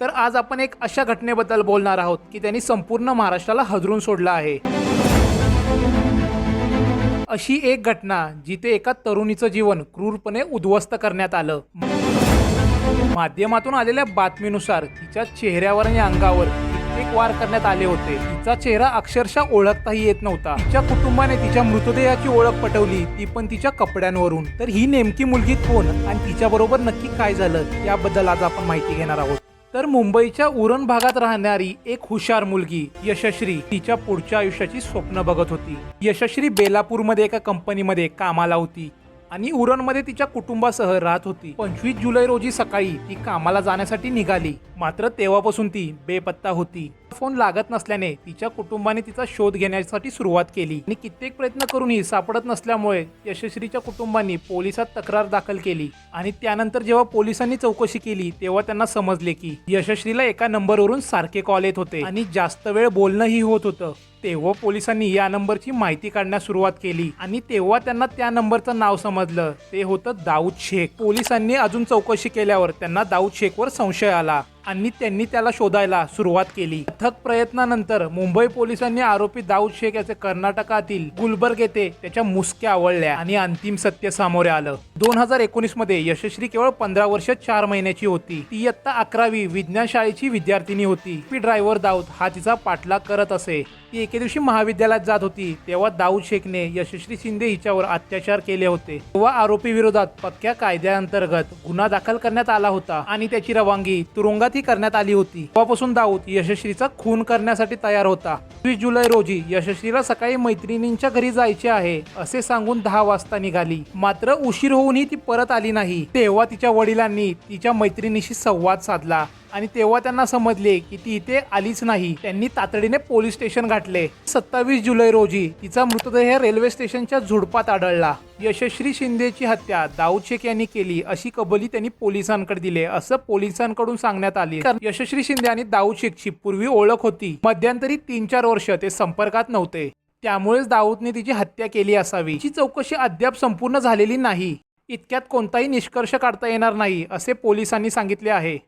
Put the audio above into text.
तर आज आपण एक अशा घटनेबद्दल बोलणार आहोत की त्यांनी संपूर्ण महाराष्ट्राला हजरून सोडलं आहे. अशी एक घटना जिथे एका तरुणीचं जीवन क्रूरपणे उद्ध्वस्त करण्यात आलं. माध्यमातून आलेल्या बातमीनुसार तिच्या चेहऱ्यावर आणि अंगावर कित्येक वार करण्यात आले होते. तिचा चेहरा अक्षरशः ओळखताही येत नव्हता. तिच्या कुटुंबाने तिच्या मृतदेहाची ओळख पटवली ती पण तिच्या कपड्यांवरून. तर ही नेमकी मुलगी कोण आणि तिच्याबरोबर नक्की काय झालं याबद्दल आज आपण माहिती घेणार आहोत. तर मुंबईच्या उरण भागात राहणारी एक हुशार मुलगी यशश्री तिच्या पुढच्या आयुष्याची स्वप्न बघत होती. यशश्री बेलापूरमध्ये एका कंपनीमध्ये कामाला होती. आणि उरणमध्ये तिच्या कुटुंबासह राहत होती. पंचवीस जुलै रोजी सकाळी ती कामाला जाण्यासाठी निघाली. मात्र तेव्हापासून ती बेपत्ता होती. फोन लागत नसल्याने तिच्या कुटुंबाने तिचा शोध घेण्यासाठी सुरुवात केली. आणि कित्येक प्रयत्न करूनही सापडत नसल्यामुळे यशस्वीच्या कुटुंबांनी पोलिसात तक्रार दाखल केली. आणि त्यानंतर जेव्हा पोलिसांनी चौकशी केली तेव्हा त्यांना समजले की यशस्वीला एका नंबरवरून सारखे कॉल येत होते. आणि जास्त वेळ बोलणंही होत होतं. तेव्हा पोलिसांनी या नंबरची माहिती काढण्यास सुरुवात केली आणि तेव्हा त्यांना त्या नंबरचं नाव समजलं. ते होतं दाऊद शेख. पोलिसांनी अजून चौकशी केल्यावर त्यांना दाऊद शेखवर संशय आला आणि त्यांनी त्याला शोधायला सुरुवात केली. अथक प्रयत्नानंतर मुंबई पोलिसांनी आरोपी दाऊद शेख याचे कर्नाटकातील गुलबर्ग येथे त्याच्या मुसक्या आवळल्या आणि अंतिम सत्य सामोरे आलं. दोन हजार एकोणीसमध्ये यशस्वी केवळ पंधरा वर्ष चार महिन्याची होती. ती इयत्ता अकरावी विज्ञान शाळेची विद्यार्थिनी होती. ती ड्रायव्हर दाऊद हा तिचा पाठलाग करत असे. ती एके दिवशी महाविद्यालयात जात होती. तेव्हा दाऊद शेखने यशस्वी शिंदे हिच्यावर अत्याचार केले होते. तेव्हा आरोपी विरोधात पक्क्या कायद्याअंतर्गत गुन्हा दाखल करण्यात आला होता आणि त्याची रवानगी तुरुंगातही करण्यात आली होती. तेव्हापासून दाऊद यशस्वीचा खून करण्यासाठी तयार होता. वीस जुलै रोजी यशस्वीला सकाळी मैत्रिणींच्या घरी जायचे आहे असे सांगून दहा वाजता निघाली. मात्र उशीर होऊनही ती परत आली नाही. तेव्हा तिच्या वडिलांनी तिच्या मैत्रिणीशी संवाद साधला आणि तेव्हा त्यांना समजले की ती इथे आलीच नाही. त्यांनी तातडीने पोलीस स्टेशन गाठले. सत्तावीस जुलै रोजी तिचा मृतदेह रेल्वे स्टेशनच्या झुडपात आढळला. यशस्वी शिंदेची हत्या दाऊद शेख यांनी केली अशी कबुली त्यांनी पोलिसांकडे दिले असं पोलिसांकडून सांगण्यात आले. कारण यशस्वी शिंदे आणि दाऊद शेखची पूर्वी ओळख होती. मध्यंतरी तीन चार वर्ष ते संपर्कात नव्हते. त्यामुळेच दाऊदने तिची हत्या केली असावी. ही चौकशी अद्याप संपूर्ण झालेली नाही. इतक्यात कोणताही निष्कर्ष काढता येणार नाही असे पोलिसांनी सांगितले आहे.